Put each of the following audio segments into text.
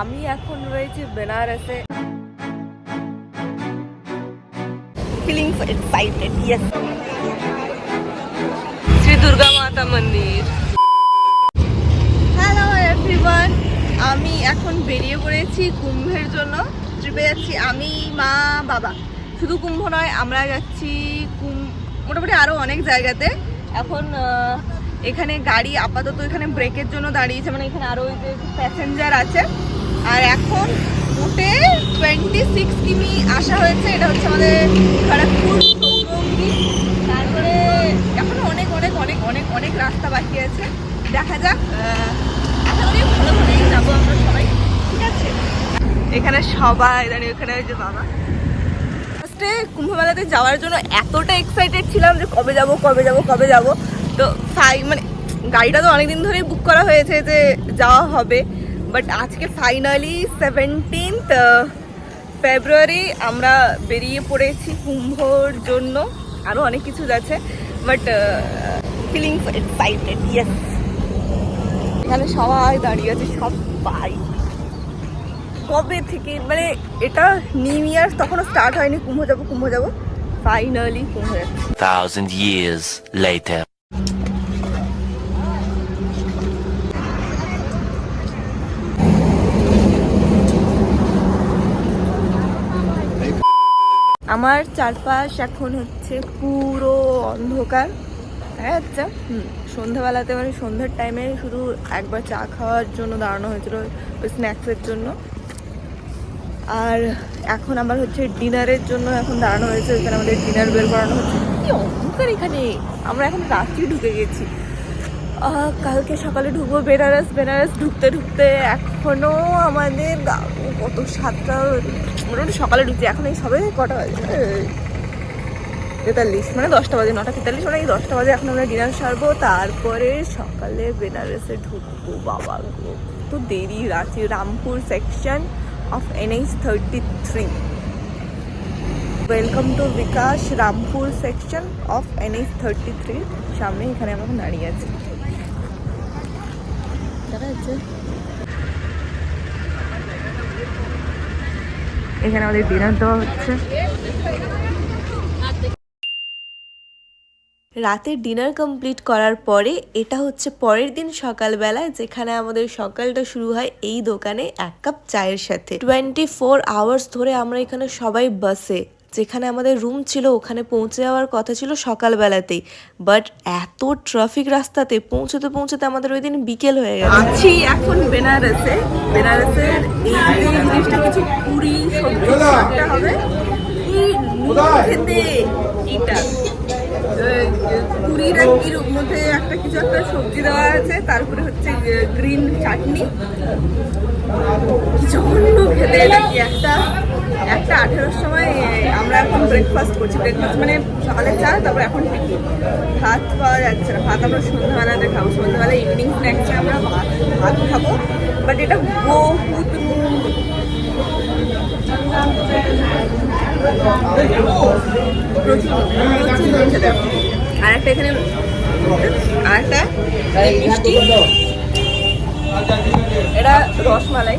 আমি এখন রয়েছি বেনারসে। Feeling excited yes Shri Durga Mata Mandir. Hello everyone আমি এখন বেরিয়ে পড়েছি কুম্ভের জন্য। ট্রিপে যাচ্ছি আমি মা বাবা। শুধু কুম্ভ নয় আমরা যাচ্ছি কুম মোটামুটি আরও অনেক জায়গাতে। এখন এখানে গাড়ি আপাতত এখানে ব্রেকের জন্য দাঁড়িয়েছে মানে এখানে আরও ওই যে প্যাসেঞ্জার আছে। আর এখন উঠে টোয়েন্টি সিক্স কিমি আসা হয়েছে, এটা হচ্ছে আমাদের খড়গপুর, সৌরঙ্গি। তারপরে এখনও অনেক অনেক অনেক অনেক অনেক রাস্তা বাকি আছে। দেখা যাক আশা ভালো ভালোই যাব আমরা সবাই, ঠিক আছে? এখানে সবাই দাঁড়িয়ে ওখানে ওই যে বাবা। ফার্স্টে কুম্ভমেলাতে যাওয়ার জন্য এতটা এক্সাইটেড ছিলাম যে কবে যাব কবে যাব কবে যাব। তো ফাই মানে গাড়িটা তো অনেকদিন ধরেই বুক করা হয়েছে যে যাওয়া হবে। বাট আজকে ফাইনালি সেভেন্টিন্থ ফেব্রুয়ারি আমরা বেরিয়ে পড়েছি কুম্ভর জন্য। আরও অনেক কিছু আছে বাট ফিলিংস এক্সাইটেড ইয়েস এখানে সবাই দাঁড়িয়ে আছে সবাই কবে থেকে? মানে এটা নিউ ইয়ার তখনও স্টার্ট হয়নি, কুম্ভ যাব কুম্ভ যাব। ফাইনালি কুম্ভ যাচ্ছে। আমার চারপাশ এখন হচ্ছে পুরো অন্ধকার হ্যাঁ আচ্ছা হুম, সন্ধ্যাবেলাতে মানে সন্ধ্যার টাইমে শুধু একবার চা খাওয়ার জন্য দাঁড়ানো হয়েছিল, ওই স্ন্যাক্সের জন্য। আর এখন আমার হচ্ছে ডিনারের জন্য এখন দাঁড়ানো হয়েছে, ওইখানে আমাদের ডিনার বের করানো হচ্ছে। কি অন্ধকার এখানে! আমরা এখন রাত্রি ঢুকে গেছি। কালকে সকালে ঢুকবো বেনারস বেনারস ঢুকতে ঢুকতে এখনও আমাদের কত সাতটা, মোটামুটি সকালে ঢুকছি। এখন এই সবে কটা বাজে? তেতাল্লিশ মানে দশটা বাজে, নটা তেতাল্লিশ মানে এই দশটা বাজে এখন আমরা ডিনার সারবো। তারপরে সকালে বেনারসে ঢুকবো, বাবা তো দেরি, Ranchi Rampur section of NH thirty three welcome to Bikash Rampur section of NH thirty three সামনে এখানে আমরা দাঁড়িয়ে আছি। দেখা যাচ্ছে। এখানে আমাদের ডিনার দেওয়া হচ্ছে। রাতে ডিনার কমপ্লিট করার পরে এটা হচ্ছে পরের দিন সকালবেলা, যেখানে আমাদের সকালটা শুরু হয় এই দোকানে এক কাপ চায়ের সাথে। টোয়েন্টি ফোর আওয়ার্স ধরে আমরা এখানে সবাই বাসে যেখানে আমাদের রুম ছিল ওখানে পৌঁছে যাওয়ার কথা ছিল সকালবেলাতেই। বাট এত ট্রাফিক রাস্তাতে পৌঁছতে পৌঁছতে আমাদের ওই দিন বিকেল হয়ে গেল। আছি এখন বেনারসে। বেনারসের এই জিনিসটা কিছু পুরি সবজি একটা হবে। খেতে? এটা পুরীর আর কির মধ্যে একটা কিছু একটা সবজি দেওয়া আছে তারপরে হচ্ছে গ্রিন চাটনি খেতে এটা কি একটা? একটা আঠেরোর সময় এখন ব্রেকফাস্ট করছি। ব্রেকফাস্ট মানে সকালে চা তারপর এখন টিফিন ভাত পাওয়া যাচ্ছে না ভাত আমরা সন্ধ্যাবেলাতে খাব। সন্ধ্যাবেলা ইভিনিং স্ন্যাক্সে আমরা ভাত ভাত খাব। বাট এটা বহুত প্রচুর। প্রচুর খেতে আর একটা এখানে আর একটা মিষ্টি। এটা রসমালাই।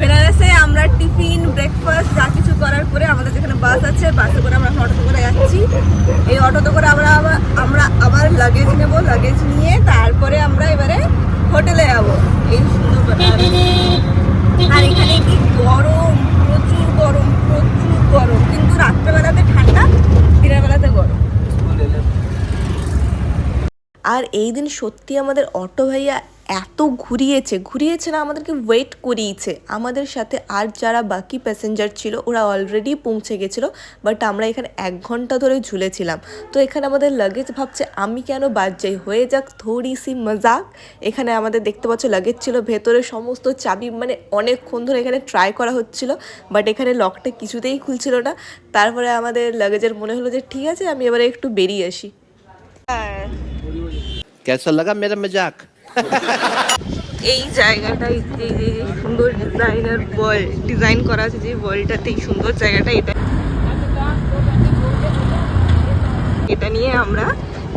বেনারসে আমরা টিফিন ব্রেকফাস্ট যা কিছু করার পরে আমাদের যেখানে বাস আছে বাসে করে আমরা অটোতে করে যাচ্ছি। এই অটোতে করে আমরা আবার আমরা আবার লাগেজ নেব লাগেজ নিয়ে তারপরে আমরা এবারে হোটেলে যাব। এই সুন্দর আর এখানে কি গরম প্রচুর গরম প্রচুর গরম। কিন্তু রাত্রেবেলাতে ঠান্ডা দিনের বেলাতে গরম আর এই দিন সত্যি আমাদের অটো ভাইয়া এত ঘুরিয়েছে ঘুরিয়েছে না আমাদেরকে ওয়েট করিয়েছে আমাদের সাথে আর যারা বাকি প্যাসেঞ্জার ছিল ওরা অলরেডি পৌঁছে গেছিলো বাট আমরা এখানে এক ঘন্টা ধরে ঝুলেছিলাম তো এখানে আমাদের লাগেজ ভাবছে আমি কেন বাদ যাই হয়ে যাক থোড়ি সি মজাক এখানে আমাদের দেখতে পাচ্ছ লাগেজ ছিল ভেতরে সমস্ত চাবি মানে অনেকক্ষণ ধরে এখানে ট্রাই করা হচ্ছিল বাট এখানে লকটা কিছুতেই খুলছিল না তারপরে আমাদের লাগেজের মনে হলো যে ঠিক আছে আমি এবারে একটু বেরিয়ে আসি कैसा लगा मेरा मजाक এই জায়গাটাই যে সুন্দর ডিজাইনার বল ডিজাইন করা আছে যে বলটাতে সুন্দর জায়গাটা এটা। এটা নিয়ে আমরা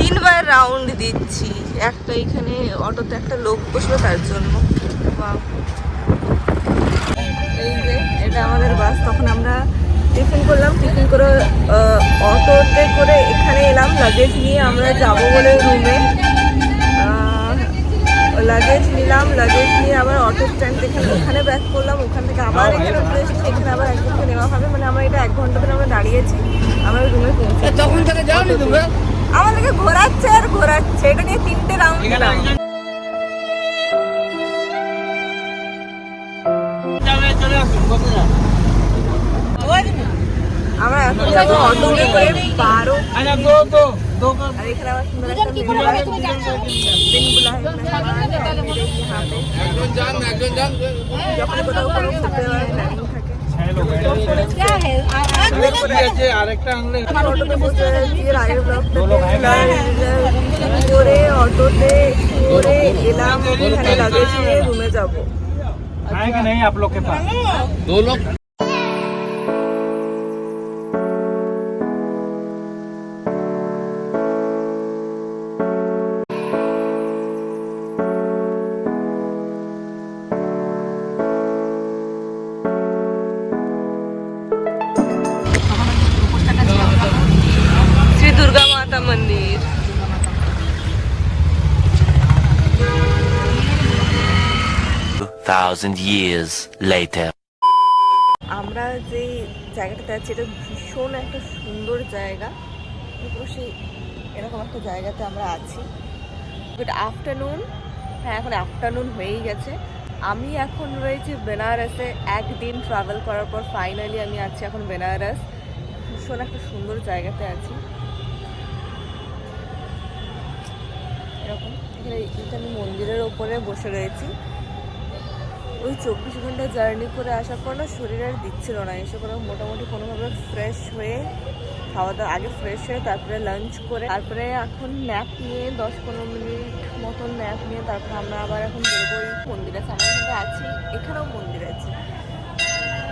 তিনবার রাউন্ড দিচ্ছি। একটা এখানে অটোতে একটা লোক বসল তার জন্য. এই যে, এটা আমাদের বাস তখন আমরা টিফিন করলাম। টিফিন করে অটোতে করে এখানে এলাম। লাগেজ নিয়ে আমরা যাব বলে রুমে লাগেজ নিলাম লাগেজ নিয়ে আবার অটো স্ট্যান্ড থেকে ওখানে ব্যাক করলাম ওখান থেকে আবার এখানে উঠে এসেছি এখানে আবার একজনকে নেওয়া হবে। মানে আমরা এটা এক ঘণ্টা ধরে আমরা দাঁড়িয়েছি আমরা রুমে পৌঁছে তখন থেকে যাওনি তোমরা? আমাদেরকে ঘোরাচ্ছে আর ঘোরাচ্ছে। এটা নিয়ে তিনটে রাউন্ড আমরা এখন যাব অটোতে করে বারো। আর এখানে আবার সুন্দর একটা মেলা হয়। দিন বুলা है मेहमान है मेरे यहाँ पे। যখন কোথাও কোনো ঘুরতে যাওয়ার planning থাকে। আমার অটোতে বসে আছি, এর আগের ব্লগটাতে করে অটোতে করে এলাম এখানে লাগেজ নিয়ে রুমে যাবো आएंगे नहीं आप लोग के पास दो लोग Thousand years later. আমরা যে জায়গাটাতে আছি এটা ভীষণ একটা সুন্দর জায়গা। সেই এরকম একটা জায়গাতে আমরা আছি। গুড আফটারনুন হ্যাঁ এখন আফটারনুন হয়েই গেছে। আমি এখন রয়েছি বেনারসে। একদিন ট্রাভেল করার পর ফাইনালি আমি আছি এখন বেনারস। ভীষণ একটা সুন্দর জায়গাতে আছি। এরকম। এখানে আমি মন্দিরের ওপরে বসে রয়েছি। ওই চব্বিশ ঘণ্টা জার্নি করে আসার পর না শরীর আর দিচ্ছিল না। এসে করে মোটামুটি কোনোভাবে ফ্রেশ হয়ে খাওয়া দাওয়া আগে ফ্রেশ হয়ে তারপরে লাঞ্চ করে, তারপরে এখন ন্যাপ নিয়ে দশ পনেরো মিনিট মতন ন্যাপ নিয়ে তারপরে আমরা আবার এখন বেরোবো মন্দির। আছে আছে আছি, এখানেও মন্দির আছে।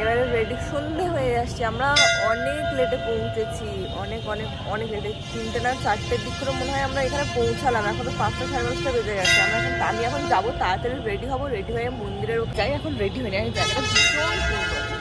এবারে রেডি সন্ধে হয়ে আসছে আমরা অনেক লেটে পৌঁছেছি, অনেক অনেক অনেক লেটে তিনটে না চারটের দিক করে মনে হয় আমরা এখানে পৌঁছালাম, এখন তো পাঁচটা সাড়ে পাঁচটা বেজে গেছে, আমরা এখন আমি এখন যাব, তাড়াতাড়ি রেডি হব রেডি হয়ে মন্দিরের যাই, এখন রেডি হয়ে আমি জায়গাটা ভীষণ সুন্দর